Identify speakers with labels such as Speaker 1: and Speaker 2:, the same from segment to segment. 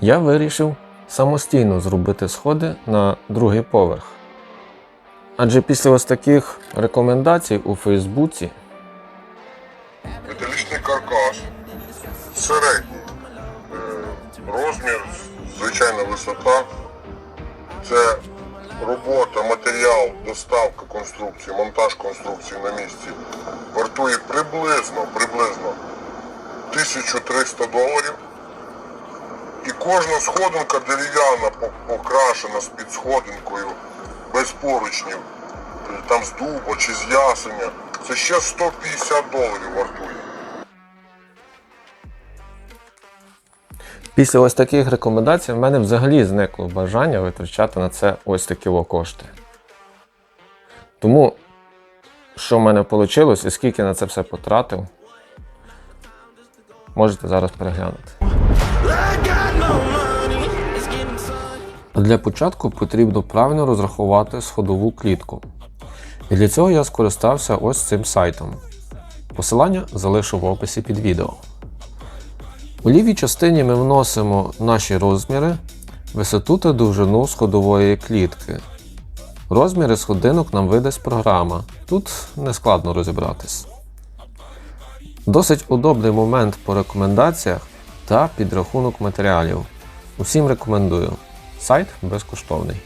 Speaker 1: Я вирішив самостійно зробити сходи на другий поверх. Адже після ось таких рекомендацій у Фейсбуці
Speaker 2: Металічний каркас, середній е, розмір, звичайна висота. Це робота, матеріал, доставка конструкції, монтаж конструкції на місці. Вартує приблизно, приблизно 1300 доларів. І кожна сходинка дерев'яна, по- покрашена з підсходинкою, без поручнів, там з дуба чи з ясеня. Це ще 150 доларів вартує.
Speaker 1: Після ось таких рекомендацій в мене взагалі зникло бажання витрачати на це ось такі кошти. Тому, що в мене вийшло і скільки на це все потратив, можете зараз переглянути. Для початку потрібно правильно розрахувати сходову клітку. І для цього я скористався ось цим сайтом. Посилання залишу в описі під відео. У лівій частині ми вносимо наші розміри, висоту та довжину сходової клітки. Розміри сходинок нам видасть програма. Тут не складно розібратись. Досить удобний момент по рекомендаціях та підрахунок матеріалів. Усім рекомендую. Сайт безкоштовний.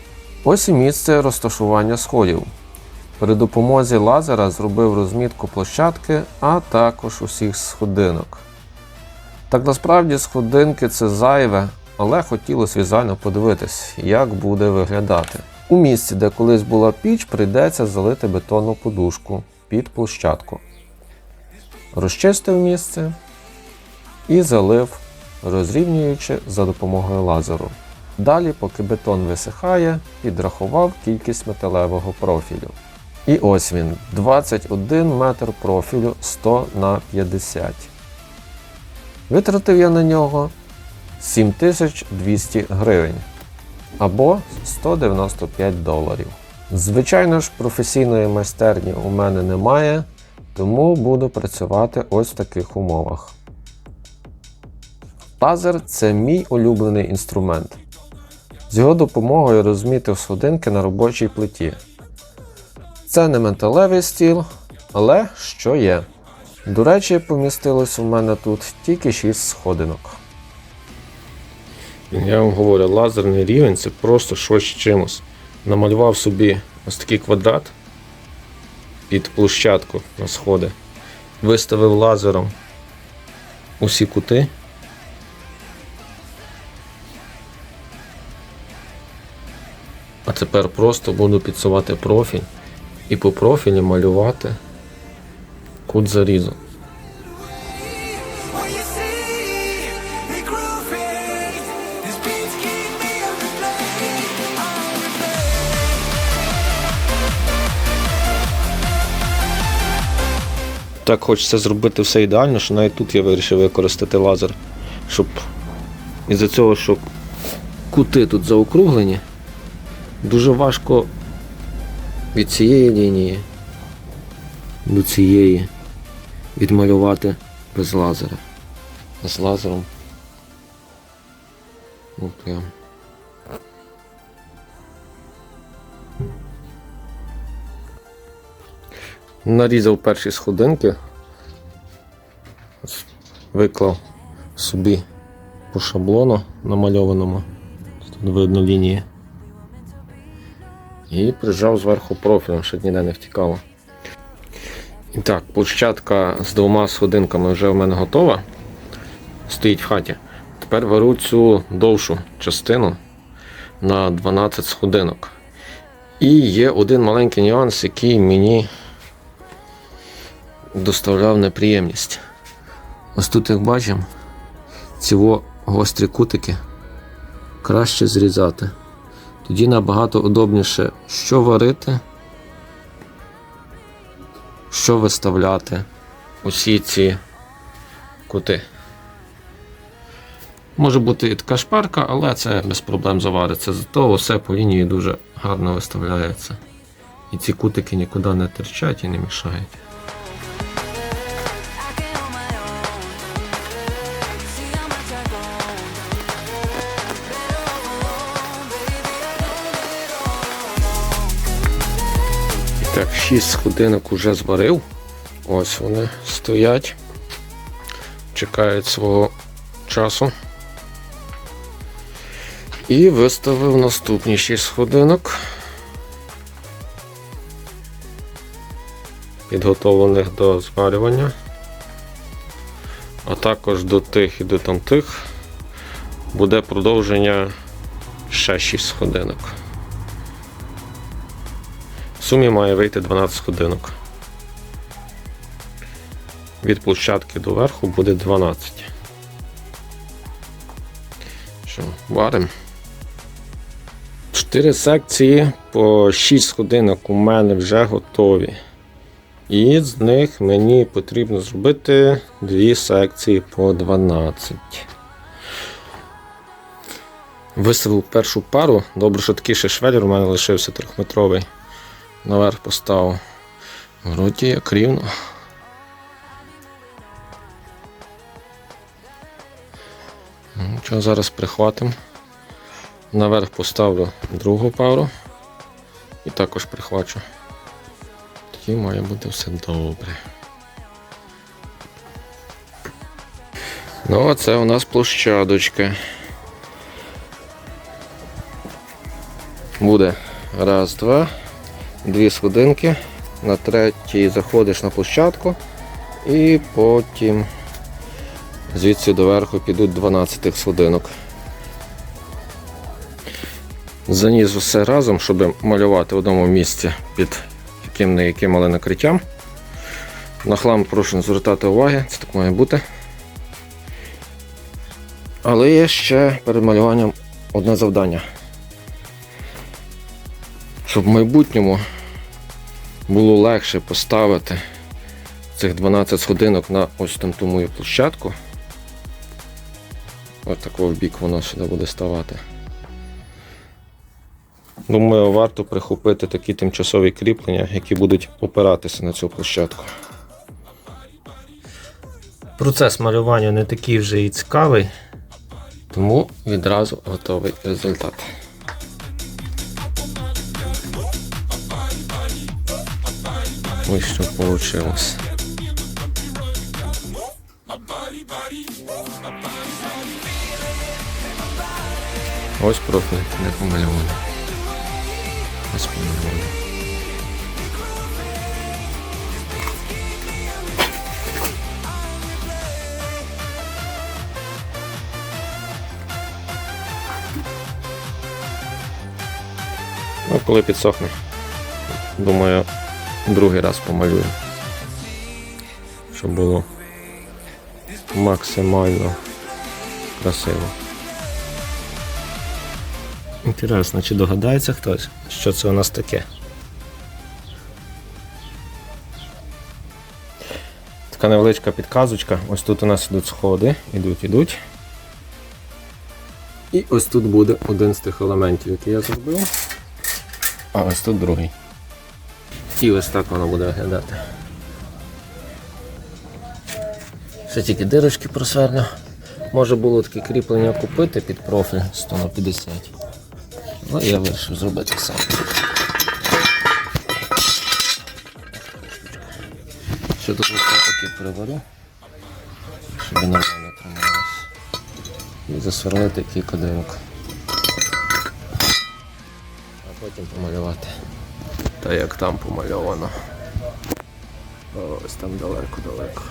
Speaker 1: Ось і місце розташування сходів. При допомозі лазера зробив розмітку площадки, а також усіх сходинок. Так насправді сходинки це зайве, але хотілося візуально подивитись, як буде виглядати. У місці, де колись була піч, прийдеться залити бетонну подушку під площадку. Розчистив місце і залив, розрівнюючи за допомогою лазеру. Далі, поки бетон висихає, підрахував кількість металевого профілю. І ось він 21 метр профілю 100 на 50. Витратив я на нього 7200 гривень або 195 доларів. Звичайно ж, професійної майстерні у мене немає, тому буду працювати ось в таких умовах. Лазер це мій улюблений інструмент. З його допомогою розмітив сходинки на робочій плиті. Це не металевий стіл, але що є. До речі, помістилось у мене тут тільки 6 сходинок. Я вам говорю, лазерний рівень це просто щось чимось. Намалював собі ось такий квадрат під площадку на сходи. Виставив лазером усі кути. Тепер просто буду підсувати профіль і по профілі малювати кут зарізу. Так хочеться зробити все ідеально, що навіть тут я вирішив використати лазер, щоб із-за цього, що кути тут заокруглені, дуже важко від цієї лінії до цієї відмалювати без лазера. З лазером. Ну прям. Нарізав перші сходинки, виклав собі по шаблону намальованому. Тут видно лінії. І прижав зверху профілем, щоб ніде не втікало. І так, площадка з двома сходинками вже в мене готова. Стоїть в хаті. Тепер беру цю довшу частину на 12 сходинок. І є один маленький нюанс, який мені доставляв неприємність. Ось тут, як бачимо, ці гострі кутики краще зрізати. Тоді набагато удобніше, що варити, що виставляти усі ці кути. Може бути і така шпарка, але це без проблем завариться. Зато все по лінії дуже гарно виставляється. І ці кутики нікуди не терчать і не мішають. Так, 6 сходинок уже зварив. Ось вони стоять. Чекають свого часу. І виставив наступні 6 сходинок. Підготовлених до зварювання. А також до тих і до тамтих буде продовження ще 6 сходинок. Сумі має вийти 12 годинок. Від площадки до верху буде 12. Що, варимо. 4 секції по 6 годинок у мене вже готові. І з них мені потрібно зробити 2 секції по 12. Виставив першу пару. Добре, що такий ще швелір у мене лишився трьохметровий наверх поставив. Вроді як рівно. Ну, зараз прихватимо. Наверх поставлю другу пару і також прихвачу. Тоді має бути все добре. Ну, а це у нас площадочка. Буде раз, два дві сходинки, на третій заходиш на площадку і потім звідси доверху підуть 12 сходинок. Заніс усе разом, щоб малювати в одному місці під яким не яким, але накриттям. На хлам прошу не звертати уваги, це так має бути. Але є ще перед малюванням одне завдання. Щоб в майбутньому було легше поставити цих 12 сходинок на ось там ту мою площадку. Ось такого бік воно сюди буде ставати. Думаю, варто прихопити такі тимчасові кріплення, які будуть опиратися на цю площадку. Процес малювання не такий вже і цікавий, тому відразу готовий результат. Ось що вийшло. Ось профіль не помальований. Ось помальований. Ну, коли підсохне, думаю, другий раз помалюю. Щоб було максимально красиво. Інтересно, чи догадається хтось, що це у нас таке? Така невеличка підказочка. Ось тут у нас ідуть сходи, ідуть, ідуть. І ось тут буде один з тих елементів, який я зробив. А ось тут другий. І ось так воно буде виглядати. Ще тільки дирочки просверлю. Може було таке кріплення купити під профіль 100 на 50. Ну я вирішив зробити сам. Ще тут ось таки приварю, щоб нормально трималось. І засверлити кілька дирок. А потім помалювати. Та як там помальовано. Ось там далеко-далеко.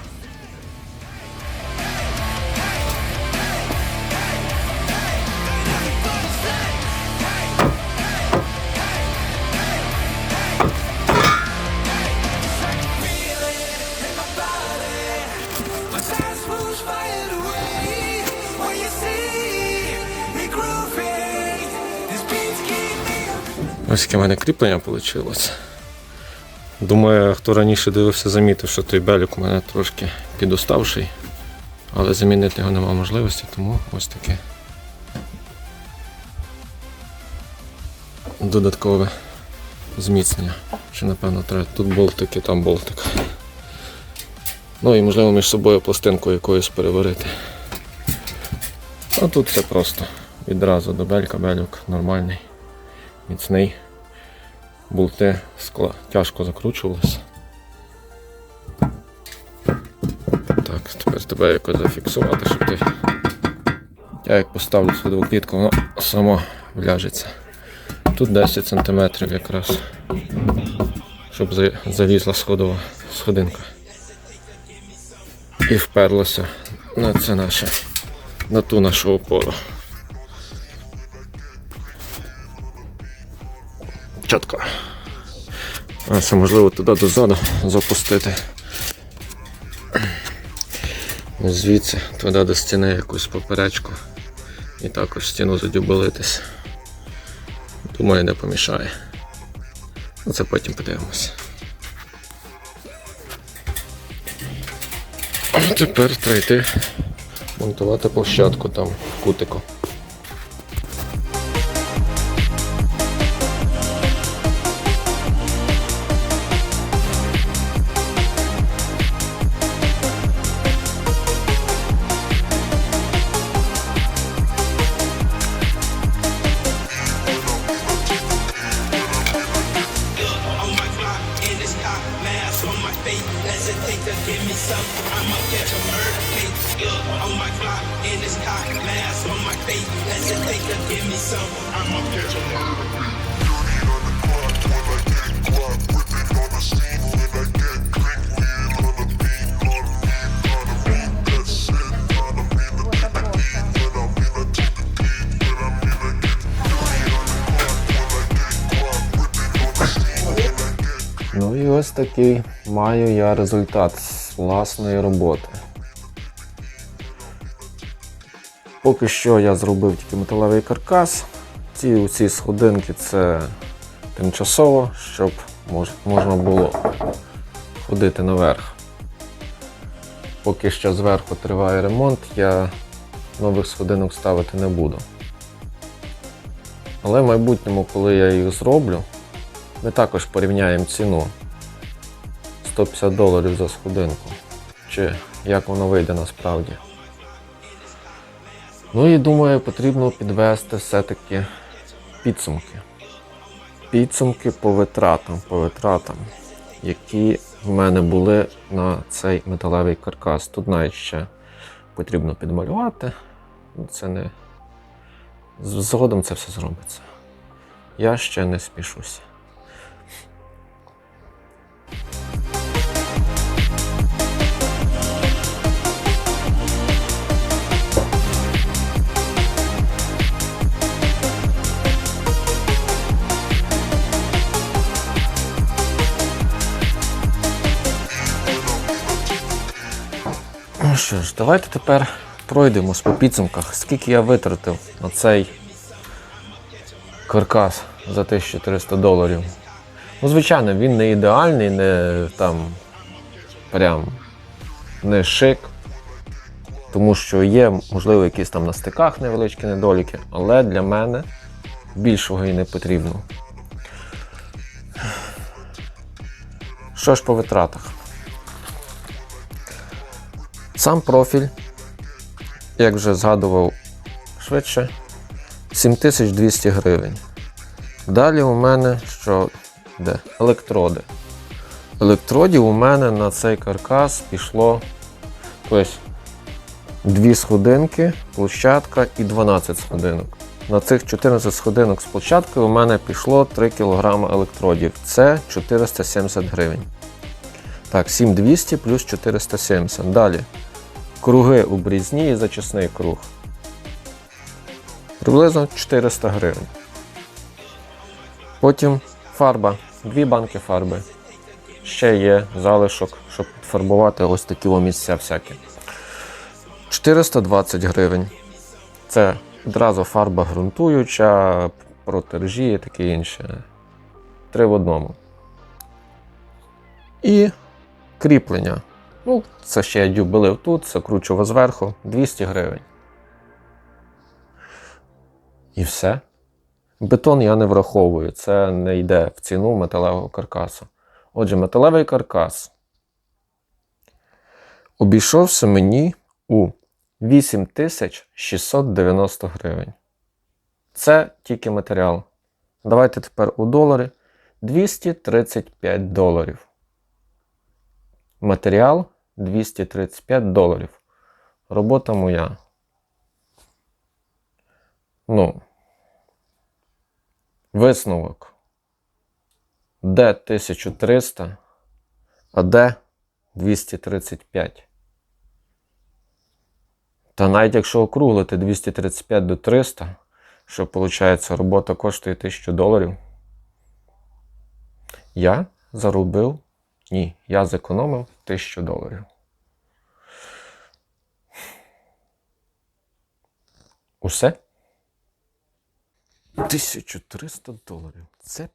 Speaker 1: Ось яке в мене кріплення вийшло. Думаю, хто раніше дивився, замітив, що той белюк у мене трошки підуставший, але замінити його немає можливості, тому ось таке додаткове зміцнення. Ще напевно треба тут болтик і там болтик. Ну і можливо між собою пластинку якоюсь переварити. А тут все просто. Відразу до белька, бельок нормальний, міцний. Болти скла тяжко закручувалися. Так, тепер тебе якось зафіксувати, щоб ти. Я як поставлю сюди клітку, воно само вляжеться. Тут 10 см якраз, щоб залізла сходова сходинка. І вперлося на це наше, на ту нашу опору. Чітко. А це можливо туди дозаду запустити. Звідси туди до стіни якусь поперечку. І також стіну задюбелитись. Думаю, не помішає. Ну це потім подивимося. А тепер треба йти монтувати площадку там в кутику.
Speaker 3: to give me some, I'ma catch a earthquake. On my block in the sky, mask on my face. Hesitate to give me some, I'ma catch a
Speaker 1: Ну і ось такий маю я результат З власної роботи. Поки що я зробив тільки металевий каркас. Ці ці сходинки це тимчасово, щоб мож, можна було ходити наверх. Поки що зверху триває ремонт, я нових сходинок ставити не буду. Але в майбутньому, коли я їх зроблю, ми також порівняємо ціну 150 доларів за сходинку. Чи як воно вийде насправді. Ну і думаю, потрібно підвести все-таки підсумки. Підсумки по витратам, по витратам, які в мене були на цей металевий каркас. Тут навіть ще потрібно підмалювати. Це не. Згодом це все зробиться. Я ще не спішуся. Давайте тепер пройдемось по підсумках, скільки я витратив на цей каркас за 1400 доларів. Ну, звичайно, він не ідеальний, не там прям не шик, тому що є, можливо, якісь там на стиках невеличкі недоліки, але для мене більшого і не потрібно. Що ж по витратах? Сам профіль, як вже згадував швидше, 7200 гривень. Далі у мене що де? Електроди. Електродів у мене на цей каркас пішло тобто, дві сходинки, площадка і 12 сходинок. На цих 14 сходинок з площадкою у мене пішло 3 кг електродів. Це 470 гривень. Так, 7200 плюс 470. Далі. Круги обрізні і зачисний круг. Приблизно 400 гривень. Потім фарба. Дві банки фарби. Ще є залишок, щоб фарбувати ось такі місця всякі. 420 гривень. Це одразу фарба ґрунтуюча, протержі і таке інше. Три в одному. І кріплення. Ну, це ще я дюбелив тут, закручував зверху 200 гривень. І все. Бетон я не враховую, це не йде в ціну металевого каркасу. Отже, металевий каркас обійшовся мені у 8690 гривень. Це тільки матеріал. Давайте тепер у долари. 235 доларів. Матеріал 235 доларів. Робота моя. Ну. Висновок. Де 1300, а де 235. Та навіть якщо округлити 235 до 300, що виходить, робота коштує 1000 доларів. Я заробив. Ні, я зекономив 1000 доларів. Усе? 1300 доларів. Це